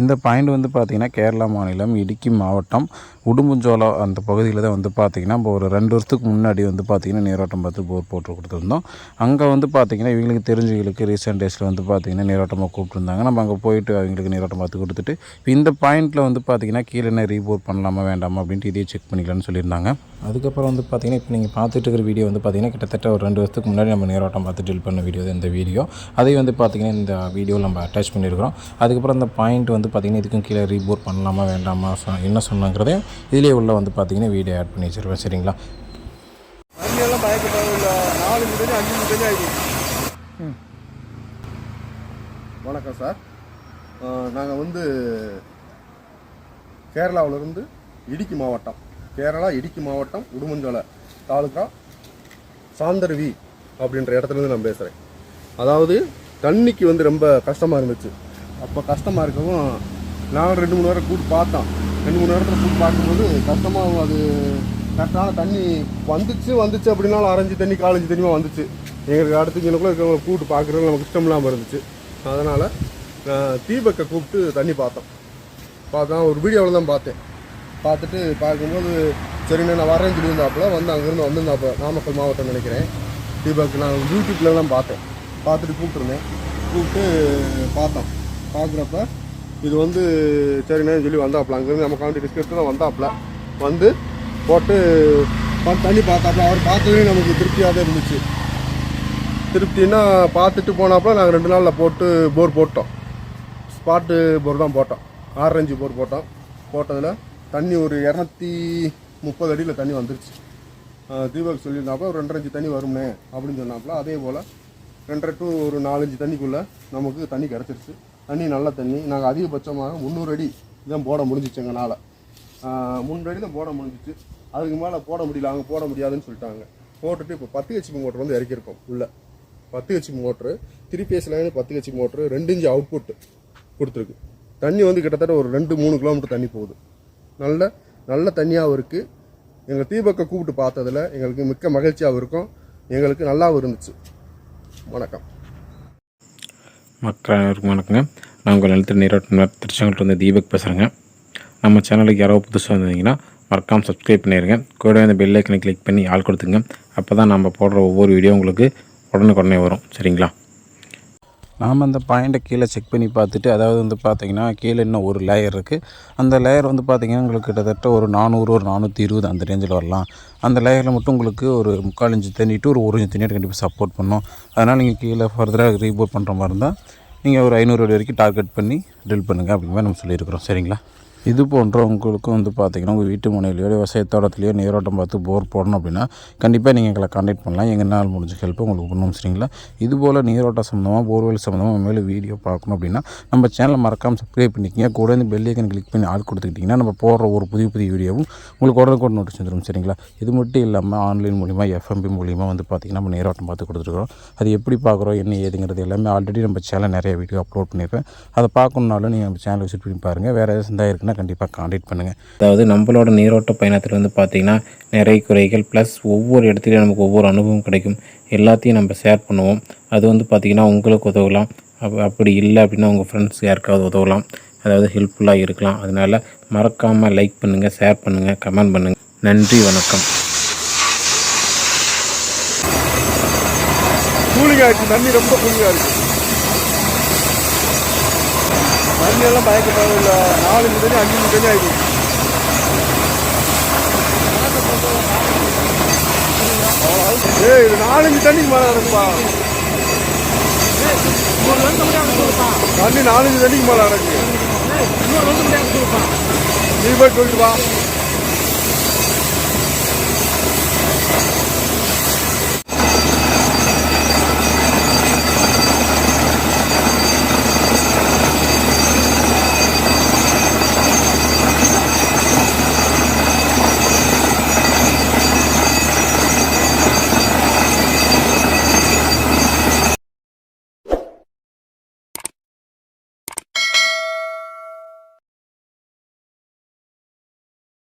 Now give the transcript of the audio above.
இந்த பாயிண்ட் வந்து பார்த்திங்கன்னா கேரளா மாநிலம் இடுக்கி மாவட்டம் உடும்புஞ்சோலா அந்த பகுதியில் தான் வந்து பார்த்திங்கன்னா இப்போ ஒரு ரெண்டு வருஷத்துக்கு முன்னாடி வந்து பார்த்திங்கன்னா நீரோட்டம் பார்த்து போர் போட்டு கொடுத்துருந்தோம். அங்கே வந்து பார்த்திங்கன்னா இவங்களுக்கு தெரிஞ்சவங்களுக்கு ரீசெண்ட் டேஸில் வந்து பார்த்திங்கன்னா நீரோட்டமாக கூப்பிட்டுருந்தாங்க. நம்ம அங்கே போயிட்டு அவங்களுக்கு நீரோட்டம் பார்த்து கொடுத்துட்டு இப்போ இந்த பாயிண்ட்டில் வந்து பார்த்திங்கன்னா கீழே என்ன ரீபோர் பண்ணலாமா வேண்டாமா அப்படின்ட்டு இதையே செக் பண்ணிக்கலாம்னு சொல்லியிருந்தாங்க. அதுக்கப்புறம் வந்து பார்த்திங்கன்னா இப்போ நீங்கள் பார்த்துட்டு இருக்கிற வீடியோ வந்து பார்த்திங்கன்னா கிட்டத்தட்ட ஒரு ரெண்டு வருஷத்துக்கு முன்னாடி நம்ம நீரோட்டம் பார்த்து டில் பண்ண வீடியோ தான் இந்த வீடியோ. அதையும் வந்து பார்த்திங்கன்னா இந்த வீடியோவில் நம்ம அட்டாச் பண்ணியிருக்கிறோம். அதுக்கப்புறம் அந்த பாயிண்ட் வந்து பார்த்திங்கன்னா இதுக்கும் கீழே ரீபோர் பண்ணலாமா வேண்டாமா சொ- என்ன சொன்னாங்கிறதையும் இதிலே உள்ள வந்து பார்த்திங்கன்னா வீடியோ ஆட் பண்ணி வச்சிருவேன். சரிங்களா? தண்ணியெல்லாம் பயக்க தேவையில்லை நாலு மீட்டர் அஞ்சு மீட்டர் ஆகிடுச்சு வணக்கம் சார். நாங்கள் வந்து கேரளாவிலிருந்து இடுக்கி மாவட்டம். கேரளா இடுக்கி மாவட்டம் உடுமஞ்சோலை தாலுக்கா சாந்தர்வி அப்படின்ற இடத்துலேருந்து நான் பேசுகிறேன் அதாவது தண்ணிக்கு வந்து ரொம்ப கஷ்டமாக இருந்துச்சு. அப்போ கஷ்டமாக இருக்கவும் நான் ரெண்டு மூணு நேரம் கூட்டு பார்த்தோம் ரெண்டு மூணு நேரத்தில் கூட்டு பார்க்கும்போது கஷ்டமாக அது கரெக்டான தண்ணி வந்துச்சு வந்துச்சு அப்படின்னாலும் அரைஞ்சி தண்ணி காலஞ்சு தண்ணியும் வந்துச்சு. எங்களுக்கு அடுத்து இங்கனக்குள்ள இருக்கிறவங்க கூப்பிட்டு பார்க்குறது நமக்கு இஷ்டம் இல்லாமல் இருந்துச்சு. அதனால் தீபக்கை கூப்பிட்டு தண்ணி பார்த்தோம். பார்த்தா ஒரு வீடியோவில் தான் பார்த்தேன். பார்த்துட்டு பார்க்கும்போது சரிண்ணே நான் வரேன்னு சொல்லியிருந்தாப்புல வந்து அங்கேருந்து வந்திருந்தாப்புல நாமக்கல் மாவட்டம் நினைக்கிறேன். தீபக் நான் யூடியூப்லலாம் பார்த்தேன். பார்த்துட்டு கூப்பிட்ருந்தேன் கூப்பிட்டு பார்த்தோம். பார்க்குறப்ப இது வந்து சரிண்ணே சொல்லி வந்தாப்புல. அங்கேருந்து நம்ம காமெடி டிஸ்கஸ் தான் வந்தாப்புல. வந்து போட்டு பார்த்து தண்ணி பார்த்தாப்புல. அவர் பார்த்ததுலேயும் நமக்கு திருப்தியாக தான் இருந்துச்சு. திருப்தின்னா பார்த்துட்டு போனாப்புல நாங்கள் ரெண்டு நாளில் போட்டு போர் போட்டோம். ஸ்பாட்டு போர் தான் போட்டோம். ஆரஞ்சு போர் போட்டோம். போட்டதில் தண்ணி ஒரு இரநூத்தி முப்பது அடியில் தண்ணி வந்துருச்சு. தீபக் சொல்லியிருந்தாப்புல ஒரு ரெண்டரை அஞ்சு தண்ணி வரும்னே அப்படின்னு சொன்னாப்புல. அதே போல் ரெண்டரை டு ஒரு நாலஞ்சு தண்ணிக்குள்ளே நமக்கு தண்ணி கிடச்சிருச்சு. தண்ணி நல்ல தண்ணி. நாங்கள் அதிகபட்சமாக முந்நூறு அடி தான் போட முடிஞ்சிச்சு எங்களால். முந்நூறு அடி தான் போட முடிஞ்சிச்சு. அதுக்கு மேலே போட முடியல அவங்க போட முடியாதுன்னு சொல்லிட்டாங்க. போட்டுட்டு இப்போ பத்து ஹெச்பி மோட்டர் வந்து இறக்கியிருக்கோம் உள்ளே. பத்து HP motor three phase line பத்து ஹெச்பி மோட்ரு ரெண்டு இன்ச்சு அவுட்புட் கொடுத்துருக்கு. தண்ணி வந்து கிட்டத்தட்ட ஒரு ரெண்டு மூணு கிலோமீட்டர் தண்ணி போகுது. நல்ல நல்ல தண்ணியாகவும் இருக்குது எங்கள் தீபக்கை கூப்பிட்டு பார்த்ததில் எங்களுக்கு மிக்க மகிழ்ச்சியாகவும் இருக்கும். எங்களுக்கு நல்லாவும் இருந்துச்சு. வணக்கம். மக்கள் அனைவருக்கும் வணக்கங்க. நான் உங்கள் நிலத்தில் நீரோட்டம் திருச்செங்கோட்டில் வந்து தீபக் பேசுகிறேங்க நம்ம சேனலுக்கு யாரோ புதுசாக வந்தீங்கன்னா மறக்காமல் சப்ஸ்கிரைப் பண்ணிடுங்க கூட இந்த பெல் ஐக்கனை கிளிக் பண்ணி ஆள் கொடுத்துங்க அப்போ தான் நம்ம போடுற ஒவ்வொரு வீடியோ உங்களுக்கு உடனுக்குடனே வரும். சரிங்களா? நாம் அந்த பாயிண்ட்டை கீழே செக் பண்ணி பார்த்துட்டு அதாவது வந்து பார்த்தீங்கன்னா கீழே இன்னும் ஒரு லேயர் இருக்குது அந்த லேயர் வந்து பார்த்தீங்கன்னா உங்களுக்கு கிட்டத்தட்ட ஒரு நானூறு ஒரு நானூற்றி இருபது அந்த ரேஞ்சில் வரலாம். அந்த லேயரில் மட்டும் உங்களுக்கு ஒரு முக்கால் இன்ச்சு தண்ணி ஒரு ஒரு இன்ச்சு தண்ணி கண்டிப்பாக சப்போர்ட் பண்ணும். அதனால் நீங்கள் கீழே ஃபர்தராக ரீபோர்ட் பண்ணுற மாதிரி இருந்தால் நீங்கள் ஒரு ஐநூறு அடி வரைக்கும் டார்கெட் பண்ணி ட்ரில் பண்ணுங்கள் அப்படிங்கிற மாதிரி நம்ம சொல்லியிருக்கிறோம். சரிங்களா? இது போன்ற உங்களுக்கும் வந்து பார்த்தீங்கன்னா உங்கள் வீட்டு முனையிலையோ விவசாய தோட்டத்துலையோ நீரோட்டம் பார்த்து போர் போடணும் அப்படின்னா கண்டிப்பாக நீங்கள் எங்களை காண்டாக்ட் பண்ணலாம். எங்களால் முடிஞ்ச ஹெல்ப் உங்களுக்கு பண்ணுவோம் சரிங்களா? இது போல் நீரோட்டம் சம்மந்தமாக போர்வெல் சம்மந்தமாக மேலே வீடியோ பார்க்கணும் அப்படின்னா நம்ம சேனலை மறக்காமல் சப்ஸ்கிரைப் பண்ணிக்கிங்க. கூட இந்த பெல் ஐக்கன் கிளிக் பண்ணி ஆள் கொடுத்துக்கிட்டிங்கன்னா நம்ம போடுற ஒரு புதிய புதிய வீடியோவும் உங்களுக்கு உடனுக்குடன் நோட்டீஸ் வந்துடும் சரிங்களா? இது மட்டும் இல்லாமல் ஆன்லைன் மூலிமா எஃப்எம்பி மூலிமா வந்து பார்த்திங்கன்னா நம்ம நீரோட்டம் பார்த்து கொடுத்துருக்கோம் அது எப்படி பார்க்குறோம் என்ன ஏதுங்கிறது எல்லாமே ஆல்ரெடி நம்ம சேனல் நிறைய வீடியோ அப்லோட் பண்ணியிருக்கேன். அதை பார்க்கணுன்னாலும் நீங்கள் நம்ம சேனல் விசிட் பண்ணி பாருங்கள் வேறு எதாவது சந்தா இருக்குன்னா கண்டிப்பாக காண்டாக்ட் பண்ணுங்கள் அதாவது நம்மளோட நீரோட்ட பயணத்தில் வந்து பார்த்திங்கன்னா நிறை குறைகள் ப்ளஸ் ஒவ்வொரு இடத்துலையும் நமக்கு ஒவ்வொரு அனுபவம் கிடைக்கும். எல்லாத்தையும் நம்ம ஷேர் பண்ணுவோம். அது வந்து பார்த்திங்கன்னா உங்களுக்கு உதவலாம். அப்ப- அப்படி இல்லை அப்படின்னா உங்கள் ஃப்ரெண்ட்ஸ் யாருக்காவது உதவலாம். அதாவது ஹெல்ப்ஃபுல்லாக இருக்கலாம். அதனால் மறக்காமல் லைக் பண்ணுங்கள் ஷேர் பண்ணுங்கள் கமெண்ட் பண்ணுங்கள் நன்றி வணக்கம். தண்ணி ரொம்ப கூலிங்காக இருக்கு. தண்ணியெல்லாம் பயக்க இல்லை. நாலு மீட்டர் அஞ்சு மீட்டர் ஆகிடும் ஏய் இது நாலஞ்சு தண்ணிக்கு மேலே நடக்குப்பா தண்ணி நாலஞ்சு தண்ணிக்கு மேலே நடக்கு நீ போய் சொல்லிட்டு வா.